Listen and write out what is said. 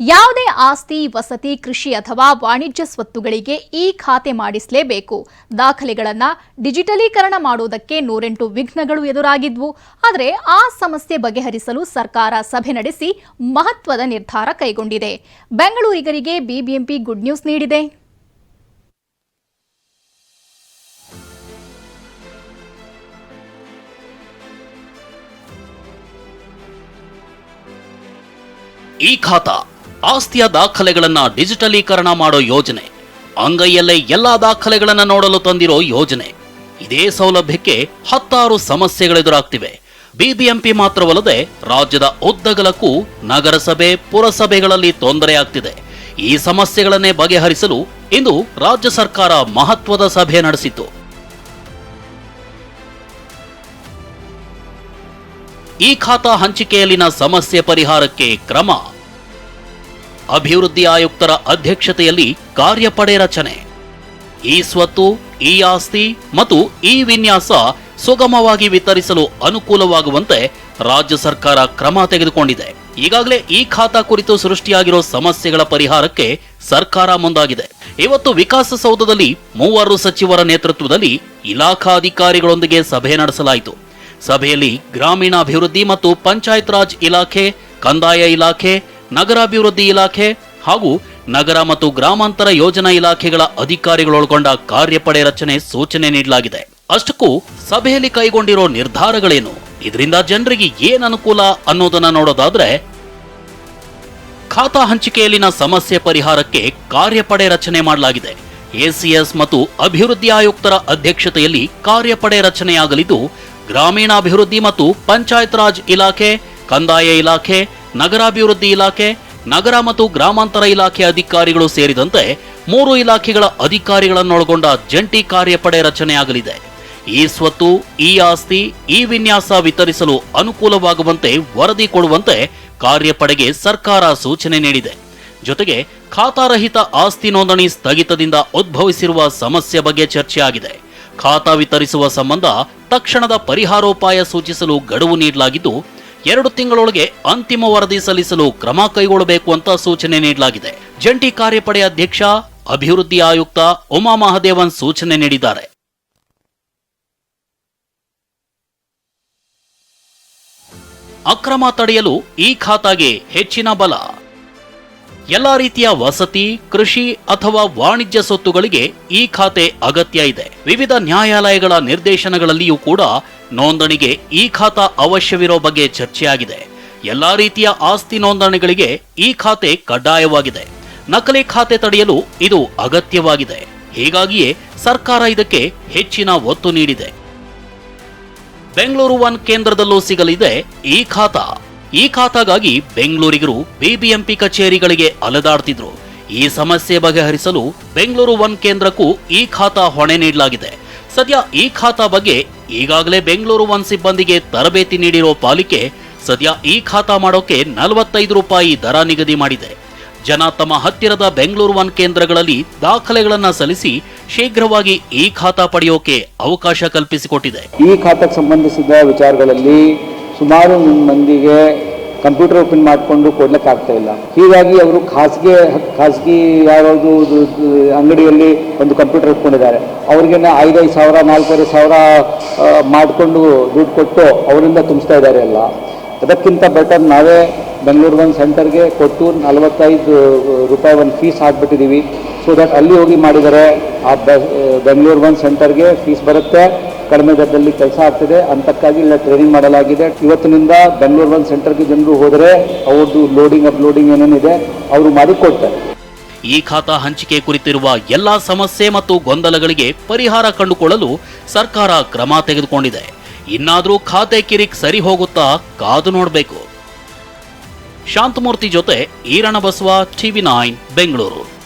ಯಾವುದೇ ಆಸ್ತಿ, ವಸತಿ, ಕೃಷಿ ಅಥವಾ ವಾಣಿಜ್ಯ ಸ್ವತ್ತುಗಳಿಗೆ ಈ ಖಾತೆ ಮಾಡಿಸಲೇಬೇಕು. ದಾಖಲೆಗಳನ್ನು ಡಿಜಿಟಲೀಕರಣ ಮಾಡುವುದಕ್ಕೆ ನೂರೆಂಟು ವಿಘ್ನಗಳು ಎದುರಾಗಿದ್ವು. ಆದರೆ ಆ ಸಮಸ್ಯೆ ಬಗೆಹರಿಸಲು ಸರ್ಕಾರ ಸಭೆ ನಡೆಸಿ ಮಹತ್ವದ ನಿರ್ಧಾರ ಕೈಗೊಂಡಿದೆ. ಬೆಂಗಳೂರಿಗರಿಗೆ ಬಿಬಿಎಂಪಿ ಗುಡ್ ನ್ಯೂಸ್ ನೀಡಿದೆ. ಈ ಖಾತಾ ಆಸ್ತಿಯ ದಾಖಲೆಗಳನ್ನು ಡಿಜಿಟಲೀಕರಣ ಮಾಡೋ ಯೋಜನೆ. ಅಂಗೈಯಲ್ಲೇ ಎಲ್ಲಾ ದಾಖಲೆಗಳನ್ನು ನೋಡಲು ತಂದಿರೋ ಯೋಜನೆ. ಇದೇ ಸೌಲಭ್ಯಕ್ಕೆ ಹತ್ತಾರು ಸಮಸ್ಯೆಗಳೆದುರಾಗ್ತಿವೆ ಬಿಬಿಎಂಪಿ ಮಾತ್ರವಲ್ಲದೆ ರಾಜ್ಯದ ಉದ್ದಗಲಕ್ಕೂ ನಗರಸಭೆ, ಪುರಸಭೆಗಳಲ್ಲಿ ತೊಂದರೆಯಾಗ್ತಿದೆ ಈ ಸಮಸ್ಯೆಗಳನ್ನೇ ಬಗೆಹರಿಸಲು ಇಂದು ರಾಜ್ಯ ಸರ್ಕಾರ ಮಹತ್ವದ ಸಭೆ ನಡೆಸಿತು ಈ ಖಾತಾ ಹಂಚಿಕೆಯಲ್ಲಿನ ಸಮಸ್ಯೆ ಪರಿಹಾರಕ್ಕೆ ಕ್ರಮ ಅಭಿವೃದ್ಧಿ ಆಯುಕ್ತರ ಅಧ್ಯಕ್ಷತೆಯಲ್ಲಿ ಕಾರ್ಯಪಡೆ ರಚನೆ. ಈ ಸ್ವತ್ತು, ಈ ಆಸ್ತಿ ಮತ್ತು ಈ ವಿನ್ಯಾಸ ಸುಗಮವಾಗಿ ವಿತರಿಸಲು ಅನುಕೂಲವಾಗುವಂತೆ ರಾಜ್ಯ ಸರ್ಕಾರ ಕ್ರಮ ತೆಗೆದುಕೊಂಡಿದೆ. ಈಗಾಗಲೇ ಈ ಖಾತಾ ಕುರಿತು ಸೃಷ್ಟಿಯಾಗಿರೋ ಸಮಸ್ಯೆಗಳ ಪರಿಹಾರಕ್ಕೆ ಸರ್ಕಾರ ಮುಂದಾಗಿದೆ. ಇವತ್ತು ವಿಕಾಸಸೌಧದಲ್ಲಿ ಮೂವರು ಸಚಿವರ ನೇತೃತ್ವದಲ್ಲಿ ಇಲಾಖಾ ಅಧಿಕಾರಿಗಳೊಂದಿಗೆ ಸಭೆ ನಡೆಸಲಾಯಿತು. ಸಭೆಯಲ್ಲಿ ಗ್ರಾಮೀಣಾಭಿವೃದ್ಧಿ ಮತ್ತು ಪಂಚಾಯತ್ ರಾಜ್ ಇಲಾಖೆ, ಕಂದಾಯ ಇಲಾಖೆ ನಗರಾಭಿವೃದ್ಧಿ ಇಲಾಖೆ ಹಾಗೂ ನಗರ ಮತ್ತು ಗ್ರಾಮಾಂತರ ಯೋಜನಾ ಇಲಾಖೆಗಳ ಅಧಿಕಾರಿಗಳೊಳಗೊಂಡ ಕಾರ್ಯಪಡೆ ರಚನೆ ಸೂಚನೆ ನೀಡಲಾಗಿದೆ. ಅಷ್ಟಕ್ಕೂ ಸಭೆಯಲ್ಲಿ ಕೈಗೊಂಡಿರೋ ನಿರ್ಧಾರಗಳೇನು? ಇದರಿಂದ ಜನರಿಗೆ ಏನ್ ಅನುಕೂಲ ಅನ್ನೋದನ್ನ ನೋಡೋದಾದ್ರೆ, ಖಾತಾ ಹಂಚಿಕೆಯಲ್ಲಿನ ಸಮಸ್ಯೆ ಪರಿಹಾರಕ್ಕೆ ಕಾರ್ಯಪಡೆ ರಚನೆ ಮಾಡಲಾಗಿದೆ. ಎಸಿಎಸ್ ಮತ್ತು ಅಭಿವೃದ್ಧಿ ಆಯುಕ್ತರ ಅಧ್ಯಕ್ಷತೆಯಲ್ಲಿ ಕಾರ್ಯಪಡೆ ರಚನೆಯಾಗಲಿದ್ದು, ಗ್ರಾಮೀಣಾಭಿವೃದ್ಧಿ ಮತ್ತು ಪಂಚಾಯತ್ ರಾಜ್ ಇಲಾಖೆ, ಕಂದಾಯ ಇಲಾಖೆ ನಗರಾಭಿವೃದ್ಧಿ ಇಲಾಖೆ, ನಗರ ಮತ್ತು ಗ್ರಾಮಾಂತರ ಇಲಾಖೆ ಅಧಿಕಾರಿಗಳು ಸೇರಿದಂತೆ ಮೂರು ಇಲಾಖೆಗಳ ಅಧಿಕಾರಿಗಳನ್ನೊಳಗೊಂಡ ಜಂಟಿ ಕಾರ್ಯಪಡೆ ರಚನೆಯಾಗಲಿದೆ. ಈ ಸ್ವತ್ತು, ಈ ಆಸ್ತಿ, ಈ ವಿನ್ಯಾಸ ವಿತರಿಸಲು ಅನುಕೂಲವಾಗುವಂತೆ ವರದಿ ಕೊಡುವಂತೆ ಕಾರ್ಯಪಡೆಗೆ ಸರ್ಕಾರ ಸೂಚನೆ ನೀಡಿದೆ. ಜೊತೆಗೆ ಖಾತಾರಹಿತ ಆಸ್ತಿ ನೋಂದಣಿ ಸ್ಥಗಿತದಿಂದ ಉದ್ಭವಿಸಿರುವ ಸಮಸ್ಯೆ ಬಗ್ಗೆ ಚರ್ಚೆಯಾಗಿದೆ. ಖಾತಾ ವಿತರಿಸುವ ಸಂಬಂಧ ತಕ್ಷಣದ ಪರಿಹಾರೋಪಾಯ ಸೂಚಿಸಲು ಗಡುವು ನೀಡಲಾಗಿದ್ದು ಎರಡು ತಿಂಗಳೊಳಗೆ ಅಂತಿಮ ವರದಿ ಸಲ್ಲಿಸಲು ಕ್ರಮ ಕೈಗೊಳ್ಳಬೇಕು ಅಂತ ಸೂಚನೆ ನೀಡಲಾಗಿದೆ. ಜಂಟಿ ಕಾರ್ಯಪಡೆ ಅಧ್ಯಕ್ಷ, ಅಭಿವೃದ್ಧಿ ಆಯುಕ್ತ ಉಮಾ ಮಹದೇವನ್ ಸೂಚನೆ ನೀಡಿದ್ದಾರೆ. ಅಕ್ರಮ ತಡೆಯಲು ಈ ಖಾತಾಗೆ ಹೆಚ್ಚಿನ ಬಲ. ಎಲ್ಲಾ ರೀತಿಯ ವಸತಿ, ಕೃಷಿ ಅಥವಾ ವಾಣಿಜ್ಯ ಸೊತ್ತುಗಳಿಗೆ ಈ ಖಾತೆ ಅಗತ್ಯ ಇದೆ. ವಿವಿಧ ನ್ಯಾಯಾಲಯಗಳ ನಿರ್ದೇಶನಗಳಲ್ಲಿಯೂ ಕೂಡ ನೋಂದಣಿಗೆ ಈ ಖಾತಾ ಅವಶ್ಯವಿರೋ ಬಗ್ಗೆ ಚರ್ಚೆಯಾಗಿದೆ. ಎಲ್ಲಾ ರೀತಿಯ ಆಸ್ತಿ ನೋಂದಣಿಗಳಿಗೆ ಈ ಖಾತೆ ಕಡ್ಡಾಯವಾಗಿದೆ. ನಕಲಿ ಖಾತೆ ತಡೆಯಲು ಇದು ಅಗತ್ಯವಾಗಿದೆ. ಹೀಗಾಗಿಯೇ ಸರ್ಕಾರ ಇದಕ್ಕೆ ಹೆಚ್ಚಿನ ಒತ್ತು ನೀಡಿದೆ. ಬೆಂಗಳೂರು ಒನ್ ಕೇಂದ್ರದಲ್ಲೂ ಸಿಗಲಿದೆ ಈ ಖಾತಾ. ಈ ಖಾತಾಗಾಗಿ ಬೆಂಗಳೂರಿಗರು ಬಿಬಿಎಂಪಿ ಕಚೇರಿಗಳಿಗೆ ಅಲೆದಾಡ್ತಿದ್ರು. ಈ ಸಮಸ್ಯೆ ಬಗೆಹರಿಸಲು ಬೆಂಗಳೂರು ಒನ್ ಕೇಂದ್ರಕ್ಕೂ ಈ ಖಾತಾ ಹೊಣೆ ನೀಡಲಾಗಿದೆ. ಸದ್ಯ ಈ ಖಾತಾ ಬಗ್ಗೆ ಈಗಾಗಲೇ ಬೆಂಗಳೂರು ಒನ್ ಸಿಬ್ಬಂದಿಗೆ ತರಬೇತಿ ನೀಡಿರೋ ಪಾಲಿಕೆ ಸದ್ಯ ಈ ಖಾತಾ ಮಾಡೋಕೆ ನಲವತ್ತೈದು ರೂಪಾಯಿ ದರ ನಿಗದಿ ಮಾಡಿದೆ. ಜನ ತಮ್ಮ ಹತ್ತಿರದ ಬೆಂಗಳೂರು ಒನ್ ಕೇಂದ್ರಗಳಲ್ಲಿ ದಾಖಲೆಗಳನ್ನ ಸಲ್ಲಿಸಿ ಶೀಘ್ರವಾಗಿ ಈ ಖಾತಾ ಪಡೆಯೋಕೆ ಅವಕಾಶ ಕಲ್ಪಿಸಿಕೊಟ್ಟಿದೆ. ಈ ಖಾತಾಕ್ಕೆ ಸಂಬಂಧಿಸಿದ ವಿಚಾರಗಳಲ್ಲಿ ಸುಮಾರು ಮಂದಿಗೆ ಕಂಪ್ಯೂಟರ್ ಓಪನ್ ಮಾಡಿಕೊಂಡು ಕೊಡ್ಲಿಕ್ಕೆ ಇಲ್ಲ. ಹೀಗಾಗಿ ಅವರು ಖಾಸಗಿ ಖಾಸಗಿ ಯಾರಾದ್ರು ಅಂಗಡಿಯಲ್ಲಿ ಒಂದು ಕಂಪ್ಯೂಟರ್ ಇಟ್ಕೊಂಡಿದ್ದಾರೆ. ಅವ್ರಿಗೆ ಐದೈದು ಸಾವಿರ ನಾಲ್ಕೂವರೆ ಸಾವಿರ ಮಾಡಿಕೊಂಡು ದುಡ್ಡು ಕೊಟ್ಟು ಅವರಿಂದ ತುಂಬಿಸ್ತಾ ಇದ್ದಾರೆ ಎಲ್ಲ. ಅದಕ್ಕಿಂತ ಬೆಟರ್ ನಾವೇ ಬೆಂಗಳೂರು ಒಂದು ಸೆಂಟರ್ಗೆ ಕೊಟ್ಟು ನಲವತ್ತೈದು ರೂಪಾಯಿ ಒಂದು ಫೀಸ್ ಹಾಕ್ಬಿಟ್ಟಿದ್ದೀವಿ. ಸೊ ದಟ್ ಅಲ್ಲಿ ಹೋಗಿ ಮಾಡಿದರೆ ಆ ಬೆಂಗಳೂರು ಒಂದು ಸೆಂಟರ್ಗೆ ಫೀಸ್ ಬರುತ್ತೆ. ಕಡಿಮೆ ದರದಲ್ಲಿ ಕೆಲಸ ಆಗ್ತಿದೆ. ಅಂತಕ್ಕಾಗಿ ಇಲ್ಲ ಟ್ರೈನಿಂಗ್ ಮಾಡಲಾಗಿದೆ. ಇವತ್ತಿನಿಂದ ಬೆಂಗಳೂರು ಒಂದು ಸೆಂಟರ್ಗೆ ಜನರು ಹೋದರೆ ಅವ್ರದ್ದು ಲೋಡಿಂಗ್ ಅಪ್ಲೋಡಿಂಗ್ ಏನೇನಿದೆ, ಅವರು ಮಾಡಿಕೊಡ್ತಾರೆ. ಈ ಖಾತಾ ಹಂಚಿಕೆ ಕುರಿತಿರುವ ಎಲ್ಲಾ ಸಮಸ್ಯೆ ಮತ್ತು ಗೊಂದಲಗಳಿಗೆ ಪರಿಹಾರ ಕಂಡುಕೊಳ್ಳಲು ಸರ್ಕಾರ ಕ್ರಮ ತೆಗೆದುಕೊಂಡಿದೆ. ಇನ್ನಾದರೂ ಖಾತೆ ಕಿರಿಕ್ ಸರಿ ಹೋಗುತ್ತಾ ಕಾದು ನೋಡಬೇಕು. ಶಾಂತಮೂರ್ತಿ ಜೊತೆ ಈರಣ ಬಸವ, ಟಿವಿ ನೈನ್, ಬೆಂಗಳೂರು.